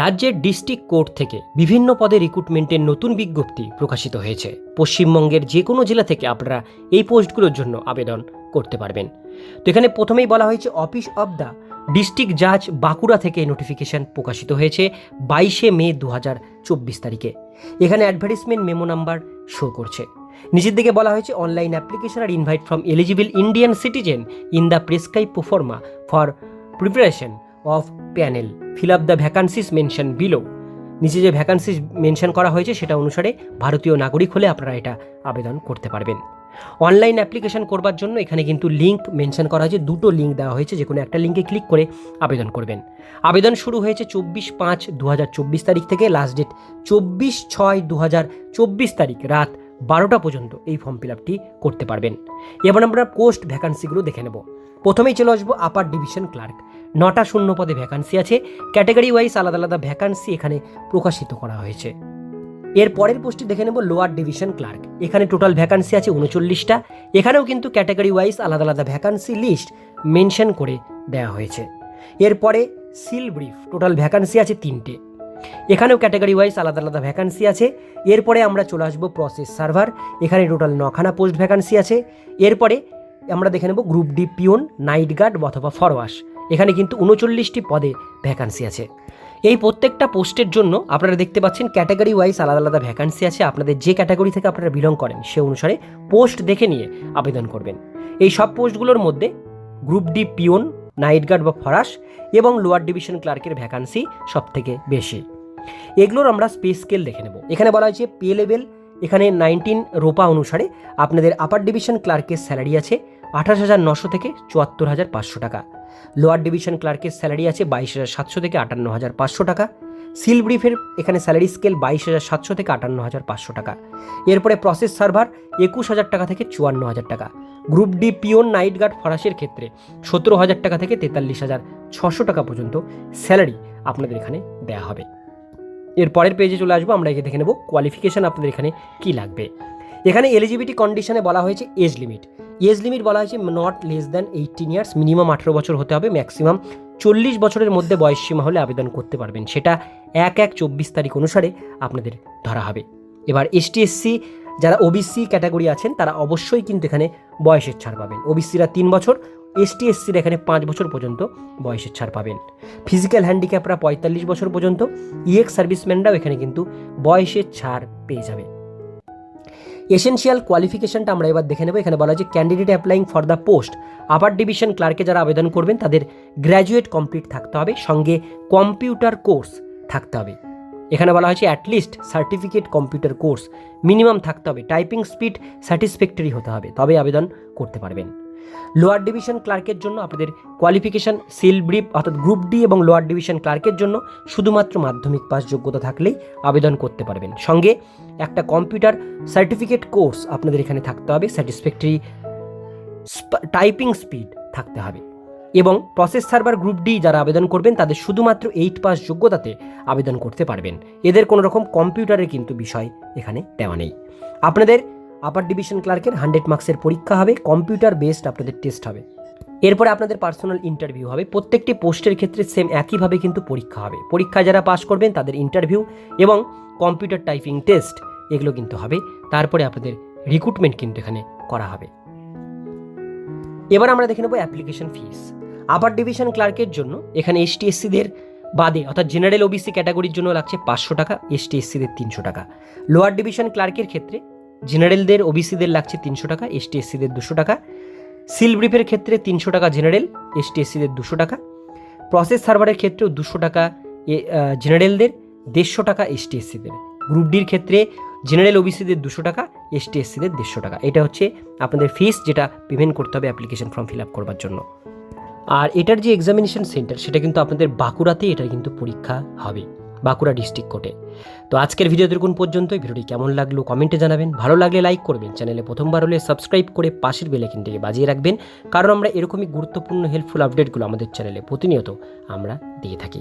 রাজ্যের district court থেকে বিভিন্ন পদে রিক্রুটমেন্টের নতুন বিজ্ঞপ্তি প্রকাশিত হয়েছে। পশ্চিমবঙ্গের যে কোনো জেলা থেকে আপনারা এই পোস্টগুলোর জন্য আবেদন করতে পারবেন। তো এখানে প্রথমেই বলা হয়েছে অফিস অব দ্য ডিস্ট্রিক্ট জাজ বাঁকুড়া থেকে নোটিফিকেশন প্রকাশিত হয়েছে বাইশে মে দু চব্বিশ তারিখে। এখানে অ্যাডভার্টিসমেন্ট মেমো নাম্বার শো করছে। নিচের দিকে বলা হয়েছে online application R invite from eligible Indian citizen in the prescribe proforma for preparation of panel. Fill up the vacancies mention below নিচে যে ভ্যাকান্সিস মেনশন করা হয়েছে সেটা অনুসারে ভারতীয় নাগরিক হলে আপনারা এটা আবেদন করতে পারবেন। অনলাইন অ্যাপ্লিকেশন করবার জন্য এখানে কিন্তু লিঙ্ক মেনশন করা হয়েছে, দুটো লিঙ্ক দেওয়া হয়েছে, যে কোনো একটা লিঙ্কে ক্লিক করে আবেদন করবেন। আবেদন শুরু হয়েছে চব্বিশ পাঁচ দু তারিখ থেকে লাস্ট ডেট চব্বিশ ছয় দু তারিখ, রাত বারোটা পর্যন্ত এই ফর্ম ফিল আপটি করতে পারবেন। এবার আমরা পোস্ট ভ্যাকান্সিগুলো দেখে নেব। প্রথমেই চলে আসব আপার ডিভিশন ক্লার্ক। নটা শূন্য পদে ভ্যাকান্সি আছে। ক্যাটাগরি ওয়াইজ আলাদা আলাদা ভ্যাকান্সি এখানে প্রকাশিত করা হয়েছে। এর পরের পোস্টটি দেখে নেব লোয়ার ডিভিশন ক্লার্ক। এখানে টোটাল ভ্যাকান্সি আছে উনচল্লিশটা। এখানেও কিন্তু ক্যাটাগরি ওয়াইজ আলাদা আলাদা ভ্যাকান্সি লিস্ট মেনশন করে দেওয়া হয়েছে। এরপরে সিল ব্রিফ, টোটাল ভ্যাকান্সি আছে তিনটে। এখানেও ক্যাটাগরি ওয়াইজ আলাদা আলাদা ভ্যাকান্সি আছে। এরপরে আমরা চলে আসব প্রসেস সার্ভার এখানে টোটাল নখানা পোস্ট ভ্যাকান্সি আছে। এরপরে আমরা দেখে নেব group D peon night guard অথবা ফরওয়াশ এখানে কিন্তু উনচল্লিশটি পদে ভ্যাকান্সি আছে। এই প্রত্যেকটা পোস্টের জন্য আপনারা দেখতে পাচ্ছেন ক্যাটাগরি ওয়াইজ আলাদা আলাদা ভ্যাকান্সি আছে। আপনাদের যে ক্যাটাগরি থেকে আপনারা বিলং করেন, সে অনুসারে পোস্ট দেখে নিয়ে আবেদন করবেন। এই সব পোস্টগুলোর মধ্যে group D peon night guard বা ফরাস এবং লোয়ার ডিভিশন ক্লার্কের ভ্যাকান্সি সব থেকে বেশি। এগুলোর আমরা পে স্কেল দেখে নেব। এখানে বলা হয়েছে পে লেভেল, এখানে নাইনটিন রোপা অনুসারে আপনাদের আপার ডিভিশন ক্লার্কের স্যালারি আছে আঠাশ হাজার নশো থেকে চুয়াত্তর হাজার পাঁচশো টাকা। লোয়ার ডিভিশন ক্লার্কের স্যালারি আছে বাইশ হাজার সাতশো থেকে আটান্ন হাজার পাঁচশো টাকা। সিল ব্রিফের এখানে স্যালারি স্কেল বাইশ হাজার সাতশো থেকে আটান্ন হাজার পাঁচশো টাকা। এরপরে প্রসেস সার্ভার একুশ হাজার টাকা থেকে চুয়ান্ন হাজার টাকা। Group D peon night guard ফরাসের ক্ষেত্রে সতেরো হাজার টাকা থেকে তেতাল্লিশ হাজার ছশো টাকা পর্যন্ত স্যালারি আপনাদের এখানে দেওয়া হবে। এর পরের পেজে চলে আসব, আমরা একে দেখে নেব কোয়ালিফিকেশান আপনাদের এখানে কি লাগবে। এখানে এলিজিবিলিটি কন্ডিশনে বলা হয়েছে এজ লিমিট। এজ লিমিট বলা হয়েছে not less than eighteen years, minimum আঠেরো বছর হতে হবে, ম্যাক্সিমাম চল্লিশ বছরের মধ্যে বয়স সীমা হলে আবেদন করতে পারবেন। সেটা এক এক চব্বিশ তারিখ অনুসারে আপনাদের ধরা হবে। এবার এসটি এসসি যারা ওবিসি ক্যাটাগরি আছেন, তারা অবশ্যই কিন্তু এখানে বয়সের ছাড় পাবেন। ওবিসিরা তিন বছর এসটি এসসির এখানে পাঁচ বছর পর্যন্ত বয়সের ছাড় পাবেন। ফিজিক্যাল হ্যান্ডিক্যাপরা পঁয়তাল্লিশ বছর পর্যন্ত ইএক্স সার্ভিসম্যানরাও এখানে কিন্তু বয়সের ছাড় পেয়ে যাবে। এসেনশিয়াল কোয়ালিফিকেশনটা আমরা এবার দেখে নেব। এখানে বলা হয়েছে candidate applying for the post upper division ক্লার্কে যারা আবেদন করবেন, তাদের গ্র্যাজুয়েট কমপ্লিট থাকতে হবে। সঙ্গে কম্পিউটার কোর্স থাকতে হবে। এখানে বলা হয়েছে at least certificate computer course minimum থাকতে হবে। টাইপিং স্পিড স্যাটিসফ্যাক্টরি হতে হবে। তবে আবেদন করতে পারবেন। লোয়ার ডিভিশন ক্লার্কের জন্য আপনাদের কোয়ালিফিকেশন সিল ব্রিফ অর্থাৎ গ্রুপ ডি এবং লোয়ার ডিভিশন ক্লার্কের জন্য শুধুমাত্র মাধ্যমিক পাস যোগ্যতা থাকলেই আবেদন করতে পারবেন। সঙ্গে একটা কম্পিউটার সার্টিফিকেট কোর্স আপনাদের এখানে থাকতে হবে। স্যাটিসফ্যাক্টরি টাইপিং স্পিড থাকতে হবে। এবং প্রসেস সার্ভার গ্রুপ ডি যারা আবেদন করবেন, তাদের শুধুমাত্র এইট পাস যোগ্যতাতে আবেদন করতে পারবেন। এদের কোনো রকম কম্পিউটারের কিন্তু বিষয় এখানে দেওয়া নেই। আপনাদের আপার ডিভিশন ক্লার্কের হান্ড্রেড মার্কসের পরীক্ষা হবে কম্পিউটার বেসড আপনাদের টেস্ট হবে। এরপরে আপনাদের পার্সোনাল ইন্টারভিউ হবে, প্রত্যেকটি পোস্টের ক্ষেত্রে সেম একইভাবে কিন্তু পরীক্ষা হবে। পরীক্ষায় যারা পাস করবেন, তাদের ইন্টারভিউ এবং কম্পিউটার টাইপিং টেস্ট এগুলো কিন্তু হবে। তারপরে আপনাদের রিক্রুটমেন্ট কিন্তু এখানে করা হবে। এবার আমরা দেখে নেব অ্যাপ্লিকেশন ফিস আপার ডিভিশন ক্লার্কের জন্য এখানে এসটি এসসিদের বাদে, অর্থাৎ জেনারেল ওবিসি ক্যাটাগরির জন্য লাগছে পাঁচশো টাকা এসটি এসসিদের তিনশো টাকা। লোয়ার ডিভিশন ক্লার্কের ক্ষেত্রে জেনারেলদের, ওবিসিদের লাগছে তিনশো টাকা এসটি এসসিদের দুশো টাকা। সিল ব্রিফের ক্ষেত্রে তিনশো টাকা জেনারেল এসটি এসসিদের দুশো টাকা। প্রসেস সার্ভারের ক্ষেত্রেও দুশো টাকা জেনারেলদের, দেড়শো টাকা এসটি এসসিদের গ্রুপ ডির ক্ষেত্রে জেনারেল ওবিসিদের দুশো টাকা এসটি এসসিদের দেড়শো টাকা। এটা হচ্ছে আপনাদের ফিস, যেটা পেমেন্ট করতে হবে অ্যাপ্লিকেশন ফর্ম ফিল আপ করবার জন্য। আর এটার যে এক্সামিনেশন সেন্টার সেটা কিন্তু আপনাদের বাঁকুড়াতেই এটার কিন্তু পরীক্ষা হবে, বাঁকুড়া ডিস্ট্রিক্ট কোর্টে তো আজকের ভিডিও দেখুন পর্যন্ত ভিডিওটি কেমন লাগল কমেন্টে জানাবেন। ভালো লাগলে লাইক করবেন। চ্যানেলে প্রথমবার হলে সাবস্ক্রাইব করে পাশের বেলাইকিনটিকে বাজিয়ে রাখবেন। কারণ আমরা এরকমই গুরুত্বপূর্ণ হেল্পফুল আপডেটগুলো আমাদের চ্যানেলে প্রতিনিয়ত আমরা দিয়ে থাকি।